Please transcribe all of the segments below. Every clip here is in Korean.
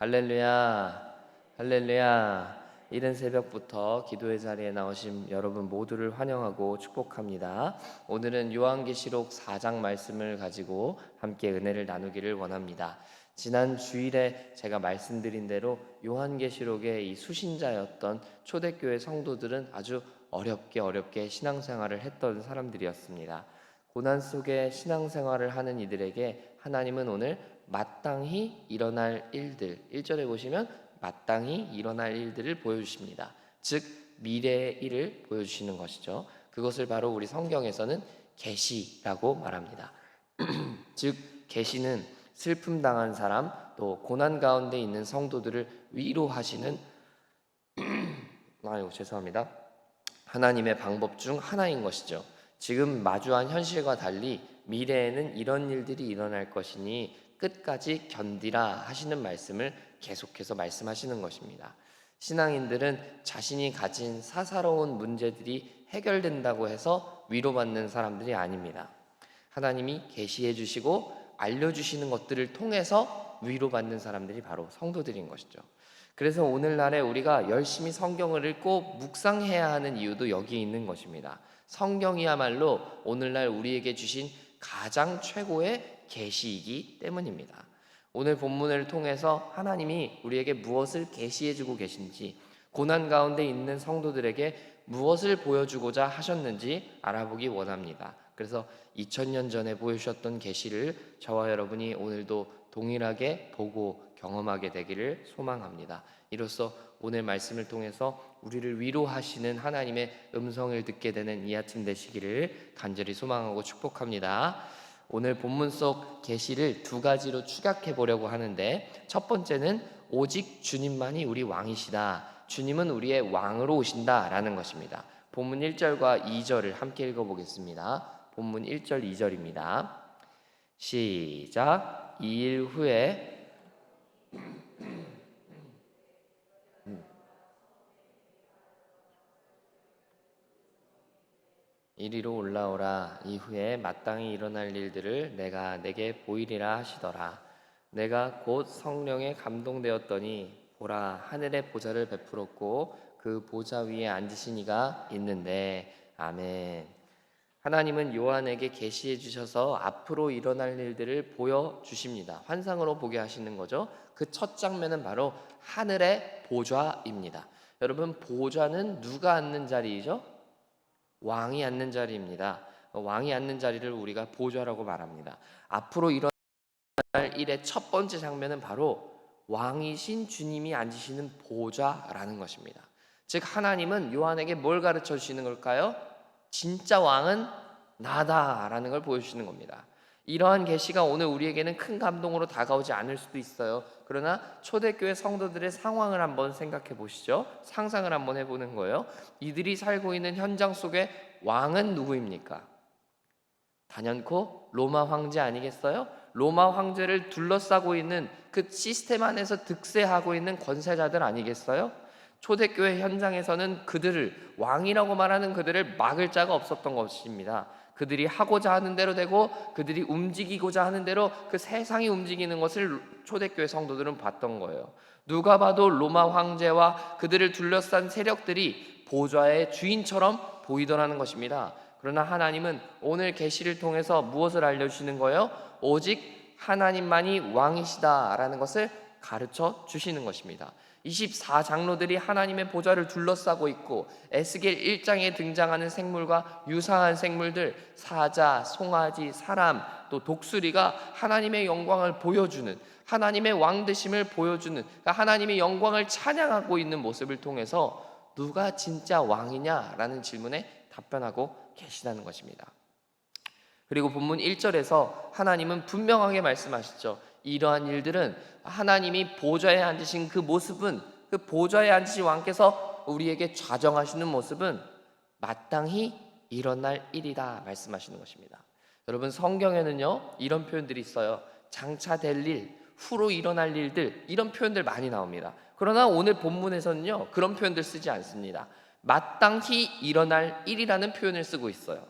할렐루야, 할렐루야. 이른 새벽부터 기도의 자리에 나오신 여러분 모두를 환영하고 축복합니다. 오늘은 요한계시록 4장 말씀을 가지고 함께 은혜를 나누기를 원합니다. 지난 주일에 제가 말씀드린 대로 요한계시록의 이 수신자였던 초대교회 성도들은 아주 어렵게 어렵게 신앙생활을 했던 사람들이었습니다. 고난 속에 신앙생활을 하는 이들에게 하나님은 오늘 마땅히 일어날 일들 1절에 보시면 마땅히 일어날 일들을 보여주십니다. 즉 미래의 일을 보여주시는 것이죠. 그것을 바로 우리 성경에서는 계시라고 말합니다. 즉 계시는 슬픔 당한 사람 또 고난 가운데 있는 성도들을 위로하시는 아유 죄송합니다. 하나님의 방법 중 하나인 것이죠. 지금 마주한 현실과 달리 미래에는 이런 일들이 일어날 것이니 끝까지 견디라 하시는 말씀을 계속해서 말씀하시는 것입니다. 신앙인들은 자신이 가진 사사로운 문제들이 해결된다고 해서 위로받는 사람들이 아닙니다. 하나님이 계시해 주시고 알려 주시는 것들을 통해서 위로받는 사람들이 바로 성도들인 것이죠. 그래서 오늘날에 우리가 열심히 성경을 읽고 묵상해야 하는 이유도 여기에 있는 것입니다. 성경이야말로 오늘날 우리에게 주신 가장 최고의 계시이기 때문입니다. 오늘 본문을 통해서 하나님이 우리에게 무엇을 계시해 주고 계신지 고난 가운데 있는 성도들에게 무엇을 보여주고자 하셨는지 알아보기 원합니다. 그래서 2000년 전에 보여주셨던 계시를 저와 여러분이 오늘도 동일하게 보고 경험하게 되기를 소망합니다. 이로써 오늘 말씀을 통해서 우리를 위로하시는 하나님의 음성을 듣게 되는 이 아침 되시기를 간절히 소망하고 축복합니다. 오늘 본문 속 계시를 두 가지로 추격해 보려고 하는데 첫 번째는 오직 주님만이 우리 왕이시다. 주님은 우리의 왕으로 오신다라는 것입니다. 본문 1절과 2절을 함께 읽어 보겠습니다. 본문 1절 2절입니다. 시작. 2일 후에 이리로 올라오라. 이후에 마땅히 일어날 일들을 내가 내게 보이리라 하시더라. 내가 곧 성령에 감동되었더니 보라 하늘의 보좌를 베풀었고 그 보좌 위에 앉으신 이가 있는데. 아멘. 하나님은 요한에게 계시해 주셔서 앞으로 일어날 일들을 보여 주십니다. 환상으로 보게 하시는 거죠. 그 첫 장면은 바로 하늘의 보좌입니다. 여러분 보좌는 누가 앉는 자리이죠? 왕이 앉는 자리입니다. 왕이 앉는 자리를 우리가 보좌라고 말합니다. 앞으로 일어날 일의 첫 번째 장면은 바로 왕이신 주님이 앉으시는 보좌라는 것입니다. 즉 하나님은 요한에게 뭘 가르쳐 주시는 걸까요? 진짜 왕은 나다라는 걸 보여주시는 겁니다. 이러한 계시가 오늘 우리에게는 큰 감동으로 다가오지 않을 수도 있어요. 그러나 초대교회 성도들의 상황을 한번 생각해 보시죠. 상상을 한번 해보는 거예요. 이들이 살고 있는 현장 속에 왕은 누구입니까? 단연코 로마 황제 아니겠어요? 로마 황제를 둘러싸고 있는 그 시스템 안에서 득세하고 있는 권세자들 아니겠어요? 초대교회 현장에서는 그들을 왕이라고 말하는 그들을 막을 자가 없었던 것입니다. 그들이 하고자 하는 대로 되고 그들이 움직이고자 하는 대로 그 세상이 움직이는 것을 초대교회 성도들은 봤던 거예요. 누가 봐도 로마 황제와 그들을 둘러싼 세력들이 보좌의 주인처럼 보이더라는 것입니다. 그러나 하나님은 오늘 계시를 통해서 무엇을 알려 주시는 거예요? 오직 하나님만이 왕이시다라는 것을 가르쳐 주시는 것입니다. 24장로들이 하나님의 보좌를 둘러싸고 있고 에스겔 1장에 등장하는 생물과 유사한 생물들 사자, 송아지, 사람, 또 독수리가 하나님의 영광을 보여주는 하나님의 왕 되심을 보여주는 그러니까 하나님의 영광을 찬양하고 있는 모습을 통해서 누가 진짜 왕이냐라는 질문에 답변하고 계시다는 것입니다. 그리고 본문 1절에서 하나님은 분명하게 말씀하시죠. 이러한 일들은 하나님이 보좌에 앉으신 그 모습은 그 보좌에 앉으신 왕께서 우리에게 좌정하시는 모습은 마땅히 일어날 일이다 말씀하시는 것입니다. 여러분 성경에는요 이런 표현들이 있어요. 장차 될 일, 후로 일어날 일들 이런 표현들 많이 나옵니다. 그러나 오늘 본문에서는요 그런 표현들 쓰지 않습니다. 마땅히 일어날 일이라는 표현을 쓰고 있어요.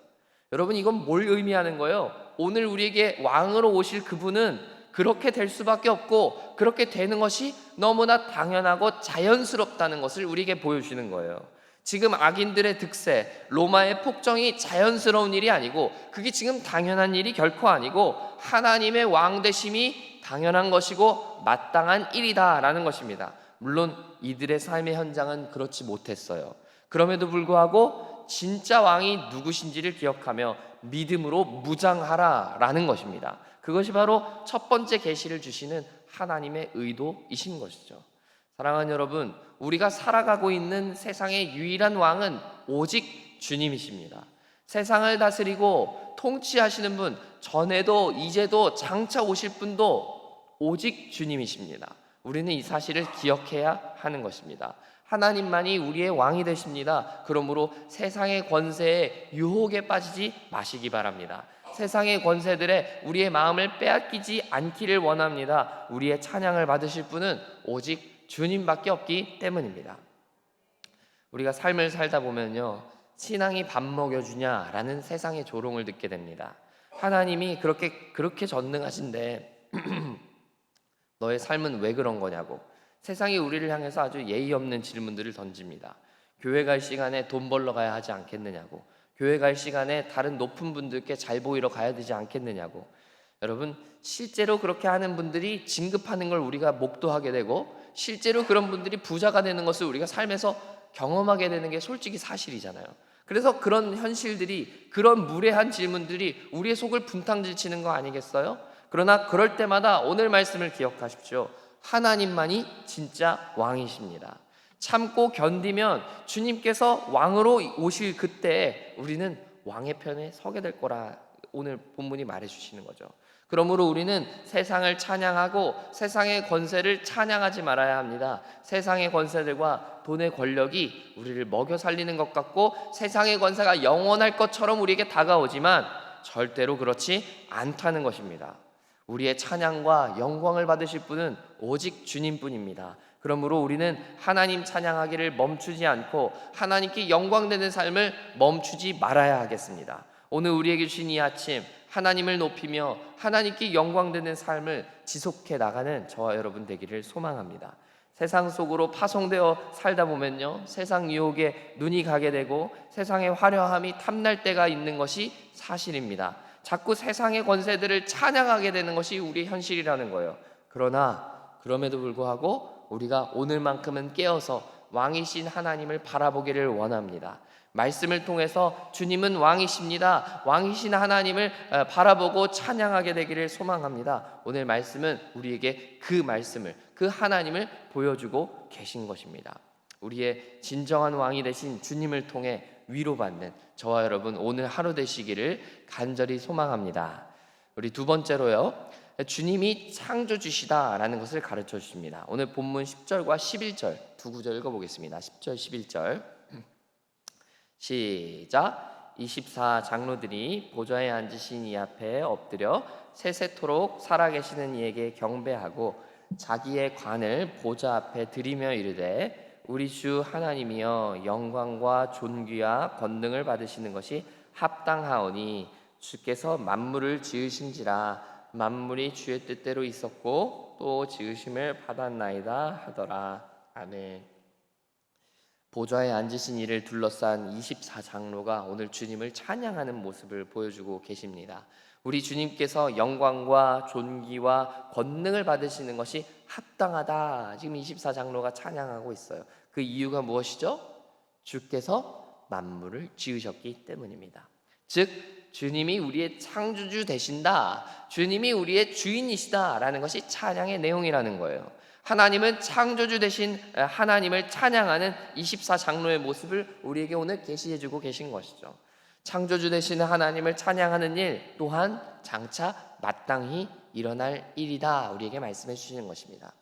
여러분 이건 뭘 의미하는 거예요? 오늘 우리에게 왕으로 오실 그분은 그렇게 될 수밖에 없고 그렇게 되는 것이 너무나 당연하고 자연스럽다는 것을 우리에게 보여주는 거예요. 지금 악인들의 득세, 로마의 폭정이 자연스러운 일이 아니고 그게 지금 당연한 일이 결코 아니고 하나님의 왕 되심이 당연한 것이고 마땅한 일이다라는 것입니다. 물론 이들의 삶의 현장은 그렇지 못했어요. 그럼에도 불구하고 진짜 왕이 누구신지를 기억하며 믿음으로 무장하라라는 것입니다. 그것이 바로 첫 번째 계시를 주시는 하나님의 의도이신 것이죠. 사랑하는 여러분, 우리가 살아가고 있는 세상의 유일한 왕은 오직 주님이십니다. 세상을 다스리고 통치하시는 분, 전에도 이제도 장차 오실 분도 오직 주님이십니다. 우리는 이 사실을 기억해야 하는 것입니다. 하나님만이 우리의 왕이 되십니다. 그러므로 세상의 권세에 유혹에 빠지지 마시기 바랍니다. 세상의 권세들에 우리의 마음을 빼앗기지 않기를 원합니다. 우리의 찬양을 받으실 분은 오직 주님밖에 없기 때문입니다. 우리가 삶을 살다 보면요. 신앙이 밥 먹여주냐라는 세상의 조롱을 듣게 됩니다. 하나님이 그렇게 그렇게 전능하신데 너의 삶은 왜 그런 거냐고 세상이 우리를 향해서 아주 예의 없는 질문들을 던집니다. 교회 갈 시간에 돈 벌러 가야 하지 않겠느냐고 교회 갈 시간에 다른 높은 분들께 잘 보이러 가야 되지 않겠느냐고 여러분 실제로 그렇게 하는 분들이 진급하는 걸 우리가 목도하게 되고 실제로 그런 분들이 부자가 되는 것을 우리가 삶에서 경험하게 되는 게 솔직히 사실이잖아요. 그래서 그런 현실들이 그런 무례한 질문들이 우리의 속을 분탕질치는 거 아니겠어요? 그러나 그럴 때마다 오늘 말씀을 기억하십시오. 하나님만이 진짜 왕이십니다. 참고 견디면 주님께서 왕으로 오실 그때 우리는 왕의 편에 서게 될 거라 오늘 본문이 말해 주시는 거죠. 그러므로 우리는 세상을 찬양하고 세상의 권세를 찬양하지 말아야 합니다. 세상의 권세들과 돈의 권력이 우리를 먹여 살리는 것 같고 세상의 권세가 영원할 것처럼 우리에게 다가오지만 절대로 그렇지 않다는 것입니다. 우리의 찬양과 영광을 받으실 분은 오직 주님뿐입니다. 그러므로 우리는 하나님 찬양하기를 멈추지 않고 하나님께 영광되는 삶을 멈추지 말아야 하겠습니다. 오늘 우리에게 주신 이 아침 하나님을 높이며 하나님께 영광되는 삶을 지속해 나가는 저와 여러분 되기를 소망합니다. 세상 속으로 파송되어 살다 보면요. 세상 유혹에 눈이 가게 되고 세상의 화려함이 탐날 때가 있는 것이 사실입니다. 자꾸 세상의 권세들을 찬양하게 되는 것이 우리 현실이라는 거예요. 그러나 그럼에도 불구하고 우리가 오늘만큼은 깨어서 왕이신 하나님을 바라보기를 원합니다. 말씀을 통해서 주님은 왕이십니다. 왕이신 하나님을 어, 바라보고 찬양하게 되기를 소망합니다. 오늘 말씀은 우리에게 그 말씀을 그 하나님을 보여주고 계신 것입니다. 우리의 진정한 왕이 되신 주님을 통해 위로받는 저와 여러분 오늘 하루 되시기를 간절히 소망합니다. 우리 두 번째로요. 주님이 창조주시다라는 것을 가르쳐 주십니다. 오늘 본문 10절과 11절 두 구절 읽어보겠습니다. 10절, 11절. 시작. 24 장로들이 보좌에 앉으신 이 앞에 엎드려 세세토록 살아계시는 이에게 경배하고 자기의 관을 보좌 앞에 들이며 이르되 우리 주 하나님이여 영광과 존귀와 권능을 받으시는 것이 합당하오니 주께서 만물을 지으신지라 만물이 주의 뜻대로 있었고 또 지으심을 받았나이다 하더라 아멘. 보좌에 앉으신 이를 둘러싼 24장로가 오늘 주님을 찬양하는 모습을 보여주고 계십니다. 우리 주님께서 영광과 존귀와 권능을 받으시는 것이 합당하다. 지금 24장로가 찬양하고 있어요. 그 이유가 무엇이죠? 주께서 만물을 지으셨기 때문입니다. 즉 주님이 우리의 창조주 되신다. 주님이 우리의 주인이시다라는 것이 찬양의 내용이라는 거예요. 하나님은 창조주 되신 하나님을 찬양하는 24장로의 모습을 우리에게 오늘 계시해 주고 계신 것이죠. 창조주 되시는 하나님을 찬양하는 일 또한 장차 마땅히 일어날 일이다. 우리에게 말씀해 주시는 것입니다.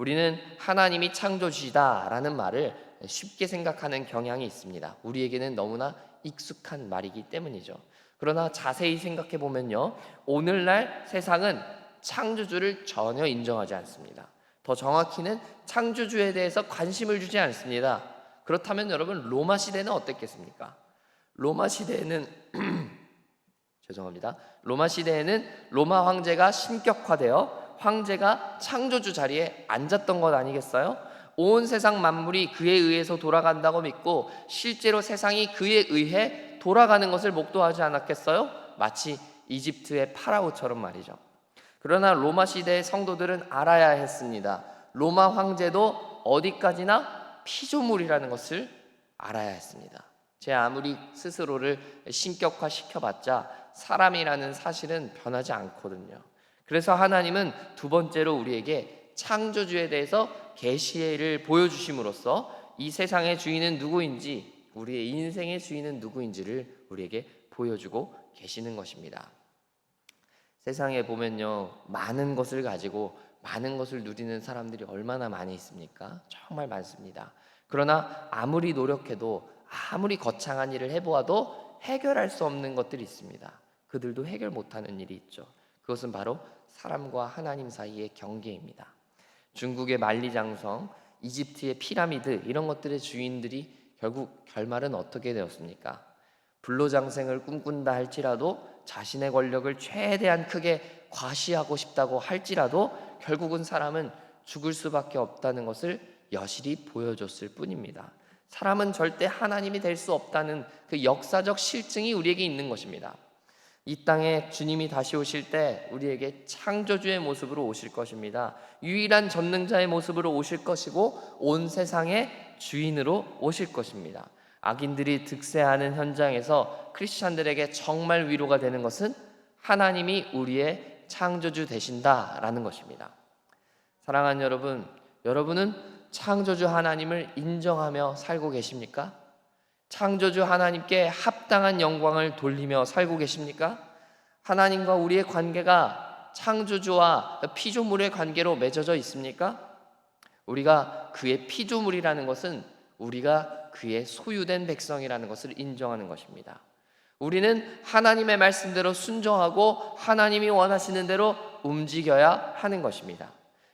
우리는 하나님이 창조주시다라는 말을 쉽게 생각하는 경향이 있습니다. 우리에게는 너무나 익숙한 말이기 때문이죠. 그러나 자세히 생각해 보면요. 오늘날 세상은 창조주를 전혀 인정하지 않습니다. 더 정확히는 창조주에 대해서 관심을 주지 않습니다. 그렇다면 여러분 로마 시대는 어땠겠습니까? 로마 시대에는 죄송합니다. 로마 시대에는 로마 황제가 신격화되어 황제가 창조주 자리에 앉았던 것 아니겠어요? 온 세상 만물이 그에 의해서 돌아간다고 믿고 실제로 세상이 그에 의해 돌아가는 것을 목도하지 않았겠어요? 마치 이집트의 파라오처럼 말이죠. 그러나 로마 시대의 성도들은 알아야 했습니다. 로마 황제도 어디까지나 피조물이라는 것을 알아야 했습니다. 제 아무리 스스로를 신격화 시켜봤자 사람이라는 사실은 변하지 않거든요. 그래서 하나님은 두 번째로 우리에게 창조주에 대해서 계시를 보여주심으로써 이 세상의 주인은 누구인지 우리의 인생의 주인은 누구인지를 우리에게 보여주고 계시는 것입니다. 세상에 보면요 많은 것을 가지고 많은 것을 누리는 사람들이 얼마나 많이 있습니까? 정말 많습니다. 그러나 아무리 노력해도 아무리 거창한 일을 해보아도 해결할 수 없는 것들이 있습니다. 그들도 해결 못하는 일이 있죠. 그것은 바로 사람과 하나님 사이의 경계입니다. 중국의 만리장성, 이집트의 피라미드 이런 것들의 주인들이 결국 결말은 어떻게 되었습니까? 불로장생을 꿈꾼다 할지라도 자신의 권력을 최대한 크게 과시하고 싶다고 할지라도 결국은 사람은 죽을 수밖에 없다는 것을 여실히 보여줬을 뿐입니다. 사람은 절대 하나님이 될 수 없다는 그 역사적 실증이 우리에게 있는 것입니다. 이 땅에 주님이 다시 오실 때 우리에게 창조주의 모습으로 오실 것입니다. 유일한 전능자의 모습으로 오실 것이고 온 세상의 주인으로 오실 것입니다. 악인들이 득세하는 현장에서 크리스찬들에게 정말 위로가 되는 것은 하나님이 우리의 창조주 되신다라는 것입니다. 사랑하는 여러분, 여러분은 창조주 하나님을 인정하며 살고 계십니까? 창조주 하나님께 합당한 영광을 돌리며 살고 계십니까? 하나님과 우리의 관계가 창조주와 피조물의 관계로 맺어져 있습니까? 우리가 그의 피조물이라는 것은 우리가 그의 소유된 백성이라는 것을 인정하는 것입니다. 우리는 하나님의 말씀대로 순종하고 하나님이 원하시는 대로 움직여야 하는 것입니다.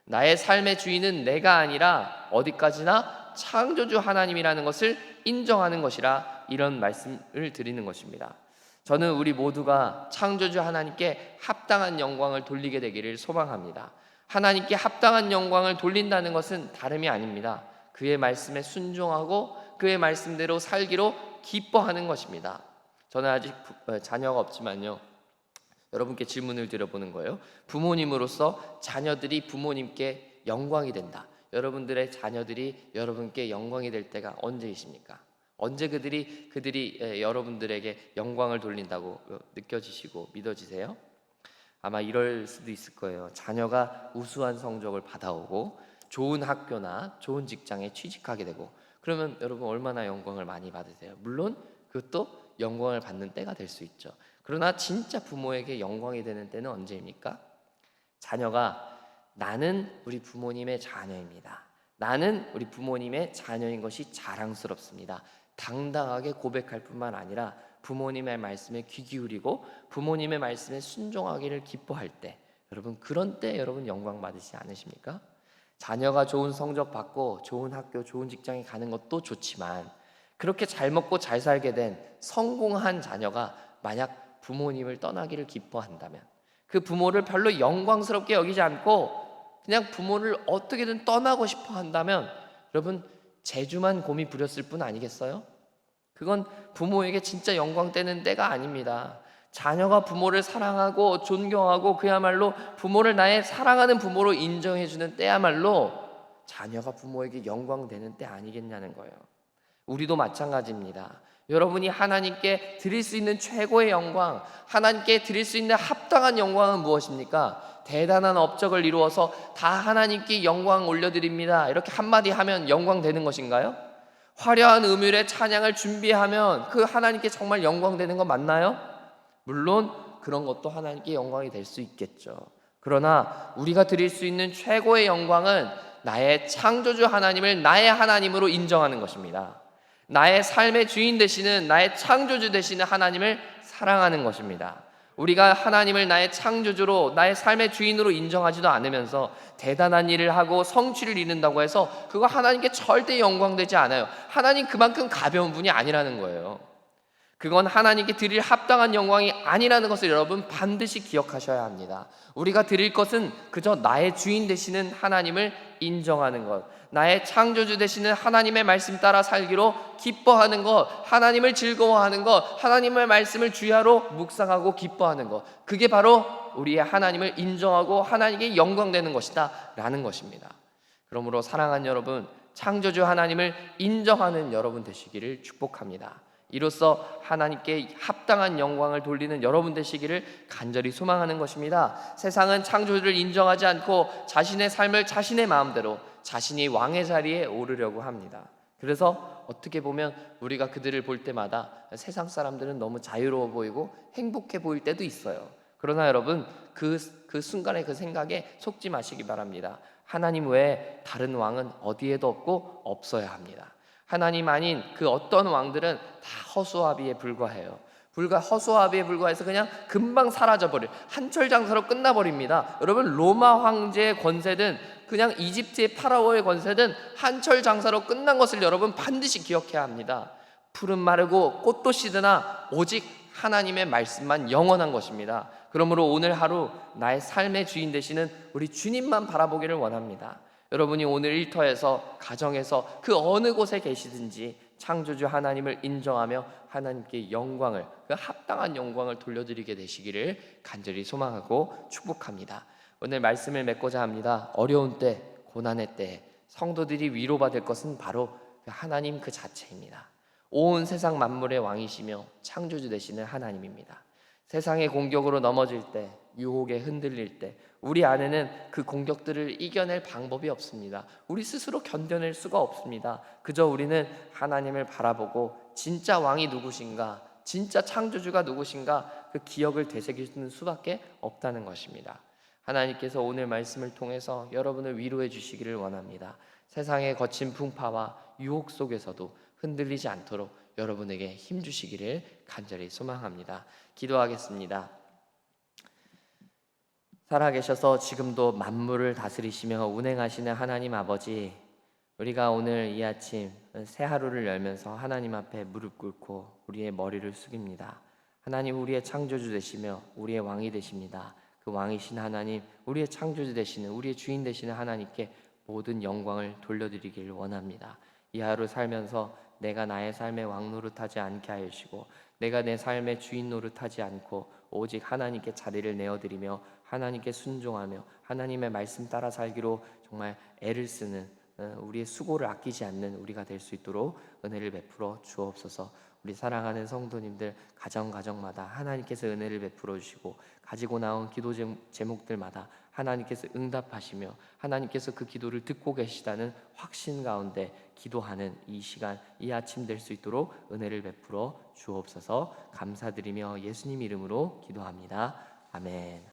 나의 삶의 주인은 내가 아니라 어디까지나 창조주 하나님이라는 것을 인정하는 것이라 이런 말씀을 드리는 것입니다. 저는 우리 모두가 창조주 하나님께 합당한 영광을 돌리게 되기를 소망합니다. 하나님께 합당한 영광을 돌린다는 것은 다름이 아닙니다. 그의 말씀에 순종하고 그의 말씀대로 살기로 기뻐하는 것입니다. 저는 아직 부- 어, 자녀가 없지만요. 여러분께 질문을 드려보는 거예요. 부모님으로서 자녀들이 부모님께 영광이 된다. 여러분들의 자녀들이 여러분께 영광이 될 때가 언제이십니까? 언제 그들이 그들이 에, 여러분들에게 영광을 돌린다고 어, 느껴지시고 믿어지세요? 아마 이럴 수도 있을 거예요. 자녀가 우수한 성적을 받아오고 좋은 학교나 좋은 직장에 취직하게 되고 그러면 여러분 얼마나 영광을 많이 받으세요? 물론 그것도 영광을 받는 때가 될 수 있죠. 그러나 진짜 부모에게 영광이 되는 때는 언제입니까? 자녀가 나는 우리 부모님의 자녀입니다. 나는 우리 부모님의 자녀인 것이 자랑스럽습니다. 당당하게 고백할 뿐만 아니라 부모님의 말씀에 귀 기울이고 부모님의 말씀에 순종하기를 기뻐할 때 여러분 그런 때 여러분 영광 받으시지 않으십니까? 자녀가 좋은 성적 받고 좋은 학교, 좋은 직장에 가는 것도 좋지만 그렇게 잘 먹고 잘 살게 된 성공한 자녀가 만약 부모님을 떠나기를 기뻐한다면 그 부모를 별로 영광스럽게 여기지 않고 그냥 부모를 어떻게든 떠나고 싶어 한다면 여러분 재주만 곰이 부렸을 뿐 아니겠어요? 그건 부모에게 진짜 영광 되는 때가 아닙니다. 자녀가 부모를 사랑하고 존경하고 그야말로 부모를 나의 사랑하는 부모로 인정해 주는 때야말로 자녀가 부모에게 영광 되는 때 아니겠냐는 거예요. 우리도 마찬가지입니다. 여러분이 하나님께 드릴 수 있는 최고의 영광, 하나님께 드릴 수 있는 합당한 영광은 무엇입니까? 대단한 업적을 이루어서 다 하나님께 영광 올려드립니다. 이렇게 한마디 하면 영광 되는 것인가요? 화려한 음율의 찬양을 준비하면 그 하나님께 정말 영광 되는 거 맞나요? 물론 그런 것도 하나님께 영광이 될 수 있겠죠. 그러나 우리가 드릴 수 있는 최고의 영광은 나의 창조주 하나님을 나의 하나님으로 인정하는 것입니다. 나의 삶의 주인 되시는 나의 창조주 되시는 하나님을 사랑하는 것입니다. 우리가 하나님을 나의 창조주로 나의 삶의 주인으로 인정하지도 않으면서 대단한 일을 하고 성취를 이룬다고 해서 그거 하나님께 절대 영광되지 않아요. 하나님 그만큼 가벼운 분이 아니라는 거예요. 그건 하나님께 드릴 합당한 영광이 아니라는 것을 여러분 반드시 기억하셔야 합니다. 우리가 드릴 것은 그저 나의 주인 되시는 하나님을 인정하는 것, 나의 창조주 되시는 하나님의 말씀 따라 살기로 기뻐하는 것, 하나님을 즐거워하는 것, 하나님의 말씀을 주야로 묵상하고 기뻐하는 것. 그게 바로 우리의 하나님을 인정하고 하나님께 영광되는 것이다 라는 것입니다. 그러므로 사랑하는 여러분, 창조주 하나님을 인정하는 여러분 되시기를 축복합니다. 이로써 하나님께 합당한 영광을 돌리는 여러분 되시기를 간절히 소망하는 것입니다. 세상은 창조주를 인정하지 않고 자신의 삶을 자신의 마음대로 자신이 왕의 자리에 오르려고 합니다. 그래서 어떻게 보면 우리가 그들을 볼 때마다 세상 사람들은 너무 자유로워 보이고 행복해 보일 때도 있어요. 그러나 여러분 그, 그 순간의 그 생각에 속지 마시기 바랍니다. 하나님 외에 다른 왕은 어디에도 없고 없어야 합니다. 하나님 아닌 그 어떤 왕들은 다 허수아비에 불과해요. 불과 허수아비에 불과해서 그냥 금방 사라져 버릴 한철 장사로 끝나 버립니다. 여러분 로마 황제의 권세든 그냥 이집트의 파라오의 권세든 한철 장사로 끝난 것을 여러분 반드시 기억해야 합니다. 풀은 마르고 꽃도 시드나 오직 하나님의 말씀만 영원한 것입니다. 그러므로 오늘 하루 나의 삶의 주인 되시는 우리 주님만 바라보기를 원합니다. 여러분이 오늘 일터에서 가정에서 그 어느 곳에 계시든지 창조주 하나님을 인정하며 하나님께 영광을 그 합당한 영광을 돌려드리게 되시기를 간절히 소망하고 축복합니다. 오늘 말씀을 맺고자 합니다. 어려운 때, 고난의 때 성도들이 위로받을 것은 바로 그 하나님 그 자체입니다. 온 세상 만물의 왕이시며 창조주 되시는 하나님입니다. 세상의 공격으로 넘어질 때, 유혹에 흔들릴 때, 우리 안에는 그 공격들을 이겨낼 방법이 없습니다. 우리 스스로 견뎌낼 수가 없습니다. 그저 우리는 하나님을 바라보고 진짜 왕이 누구신가, 진짜 창조주가 누구신가 그 기억을 되새기는 수밖에 없다는 것입니다. 하나님께서 오늘 말씀을 통해서 여러분을 위로해 주시기를 원합니다. 세상의 거친 풍파와 유혹 속에서도 흔들리지 않도록 여러분에게 힘 주시기를 간절히 소망합니다. 기도하겠습니다. 살아계셔서 지금도 만물을 다스리시며 운행하시는 하나님 아버지, 우리가 오늘 이 아침 새 하루를 열면서 하나님 앞에 무릎 꿇고 우리의 머리를 숙입니다. 하나님 우리의 창조주 되시며 우리의 왕이 되십니다. 그 왕이신 하나님, 우리의 창조주 되시는 우리의 주인 되시는 하나님께 모든 영광을 돌려드리기를 원합니다. 이 하루 살면서 내가 나의 삶의 왕 노릇하지 않게 하시고 내가 내 삶의 주인 노릇하지 않고 오직 하나님께 자리를 내어드리며 하나님께 순종하며 하나님의 말씀 따라 살기로 정말 애를 쓰는 어, 우리의 수고를 아끼지 않는 우리가 될 수 있도록 은혜를 베풀어 주옵소서. 우리 사랑하는 성도님들 가정 가정마다 하나님께서 은혜를 베풀어 주시고 가지고 나온 기도 제- 제목들마다 하나님께서 응답하시며 하나님께서 그 기도를 듣고 계시다는 확신 가운데 기도하는 이 시간 이 아침 될 수 있도록 은혜를 베풀어 주옵소서 감사드리며 예수님 이름으로 기도합니다. 아멘.